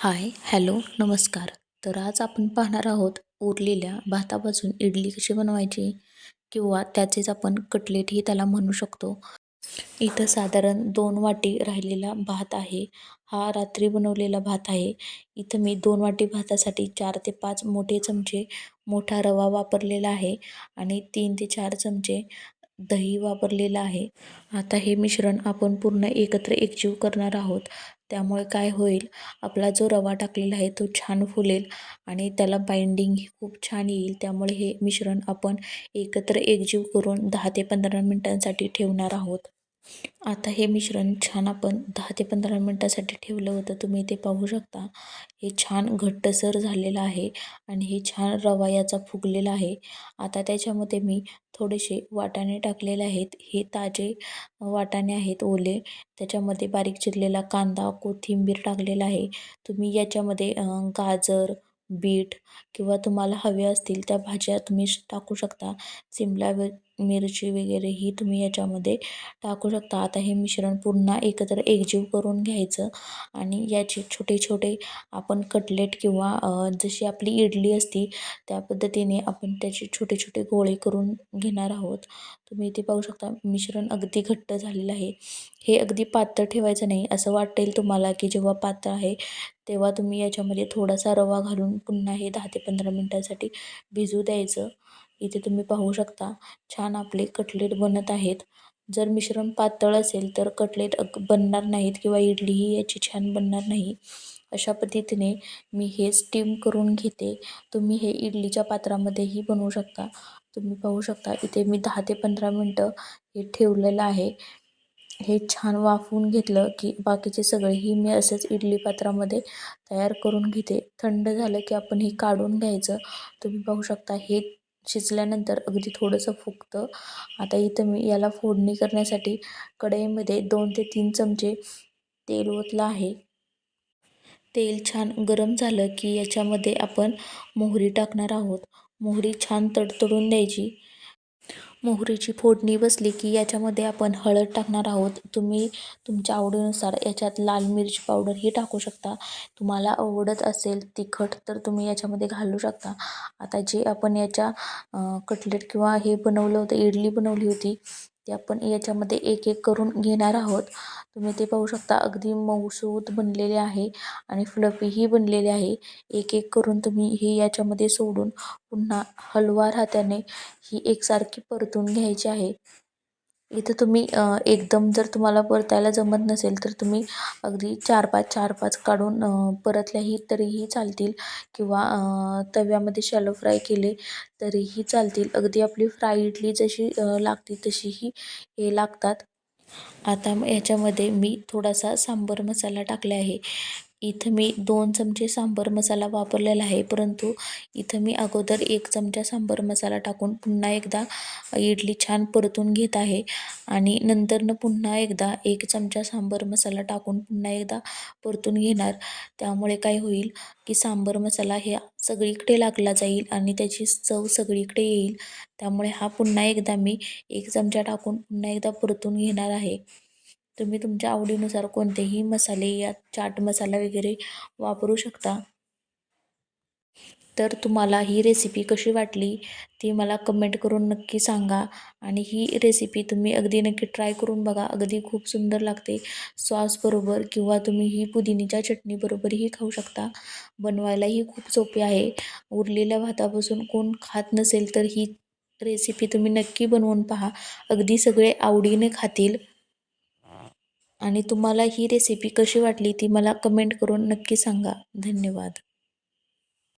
Hi hello नमस्कार. तर आज आपण पाहणार आहोत उरलेल्या भातापासून इडली कशी बनवायची किंवा त्याचेच आपण कटलेटही त्याला म्हणू शकतो. इथं साधारण दोन वाटी राहिलेला भात आहे. हा रात्री बनवलेला भात आहे. इथं मी दोन वाटी भातासाठी चार ते पाच मोठे चमचे मोठा रवा वापरलेला आहे आणि तीन ते चार चमचे दही वापरलेलं आहे. आता हे मिश्रण आपण पूर्ण एकत्र एकजीव करणार आहोत. त्यामुळे काय होईल? आपला जो रवा टाकलेला आहे तो छान फुलेल आणि त्याला बाइंडिंग खूप छान येईल. त्यामुळे हे मिश्रण आपण एकत्र एकजीव करून दहा ते पंधरा मिनटांसाठी ठेवणार आहोत. आता हे मिश्रण छान आपण दहा ते पंधरा मिनटासाठी ठेवलं होतं. तुम्ही ते पाहू शकता. हे छान घट्टसर झालेलं आहे आणि हे छान रवा याचा फुगलेला आहे. आता त्याच्यामध्ये मी थोडेसे वाटाणे टाकलेले आहेत. हे ताजे वाटाणे आहेत ओले. त्याच्यामध्ये बारीक चिरलेला कांदा कोथिंबीर टाकलेला आहे. तुम्ही याच्यामध्ये गाजर बीट किंवा तुम्हाला हवे असतील त्या भाज्या तुम्ही टाकू शकता. सिमला मिरची वगैरे ही तुम्ही याच्यामध्ये टाकू शकता. आता हे मिश्रण पुन्हा एकत्र एकजीव करून घ्यायचं आणि याचे छोटे छोटे आपण कटलेट किंवा जशी आपली इडली असती त्या पद्धतीने आपण त्याचे छोटे छोटे गोळे करून घेणार आहोत. तुम्ही इथे पाहू शकता मिश्रण अगदी घट्ट झालेलं आहे. हे अगदी पातळ ठेवायचं नाही असं वाटेल तुम्हाला की जेव्हा पातळ आहे तेव्हा तुम्ही याच्यामध्ये थोडासा रवा घालून पुन्हा हे दहा ते पंधरा मिनटासाठी भिजू द्यायचं. इथे तुम्ही पाहू शकता छान आपले कटलेट बनत आहेत. जर मिश्रण पातळ असेल तर कटलेट अग बनणार नाहीत किंवा इडलीही याची छान बनणार नाही. अशा पद्धतीने मी हे स्टीम करून घेते. तुम्ही हे इडलीच्या पात्रामध्येही बनवू शकता. तुम्ही पाहू शकता इथे मी दहा ते पंधरा मिनटं हे ठेवलेलं आहे. हे छान वाफवून घेतलं की बाकीचे सगळेही मी असंच इडली पात्रामध्ये तयार करून घेते. थंड झालं की आपण हे काढून घ्यायचं. तुम्ही पाहू शकता हे शिजल्यानंतर अगदी थोडंसं फुगतं. आता इथं मी याला फोडणी करण्यासाठी कढईमध्ये दोन ते तीन चमचे तेल ओतलं आहे. तेल छान गरम झालं की याच्यामध्ये आपण मोहरी टाकणार आहोत. मोहरी छान तडतडून द्यायची. मोहरीची फोडणी बसली की याच्यामध्ये आपण हळद टाकणार आहोत. तुम्ही तुमच्या आवडीनुसार याच्यात लाल मिरची पावडरही टाकू शकता. तुम्हाला आवडत असेल तिखट तर तुम्ही याच्यामध्ये घालू शकता. आता जे आपण याच्या कटलेट किंवा हे बनवलं होतं इडली बनवली होती ते आपण याच्यामध्ये एक एक करून घेणार आहोत. तुम्ही ते पाहू शकता. अगदी मऊसूत बनलेले आहे आणि फ्लफीही बनलेले आहे. एक एक करून तुम्ही हे याच्यामध्ये सोडून पुन्हा हलवार हाताने ही एकसारखी परतून घ्यायची आहे. इथं तुम्ही एकदम जर तुम्हाला परतायला जमत नसेल तर तुम्ही अगदी चार पाच चार पाच काढून परतल्याही तरीही चालतील किंवा तव्यामध्ये शॅलो फ्राय केले तरीही चालतील. अगदी आपली फ्राय इडली जशी लागते तशीही हे लागतात. आता याच्यामध्ये मी थोडासा सांबर मसाला टाकला आहे. इथं मी दोन चमचे सांबर मसाला वापरलेला आहे. परंतु इथं मी अगोदर एक चमचा सांबर मसाला टाकून पुन्हा एकदा इडली छान परतून घेत आहे. आणि नंतरनं पुन्हा एकदा एक चमचा सांबर मसाला टाकून पुन्हा एकदा परतून घेणार. त्यामुळे काय होईल की सांबर मसाला हे सगळीकडे लागला जाईल आणि त्याची चव सगळीकडे येईल. त्यामुळे हा पुन्हा एकदा मी एक चमचा टाकून पुन्हा एकदा परतून घेणार आहे. तुम्ही तुमच्या आवडीनुसार कोणतेही मसाले या चाट मसाला वगैरे वापरू शकता. तर तुम्हाला ही रेसिपी कशी वाटली ती मला कमेंट करून नक्की सांगा आणि ही रेसिपी तुम्ही अगदी नक्की ट्राय करून बघा अगदी खूप सुंदर लागते. सॉसबरोबर किंवा तुम्ही ही पुदिनीच्या चटणीबरोबरही खाऊ शकता. बनवायलाही खूप सोपी आहे. उरलेल्या भातापासून कोण खात नसेल तर ही रेसिपी तुम्ही नक्की बनवून पहा. अगदी सगळे आवडीने खातील. आणि तुम्हाला ही रेसिपी कशी वाटली ती मला कमेंट करून नक्की सांगा. धन्यवाद.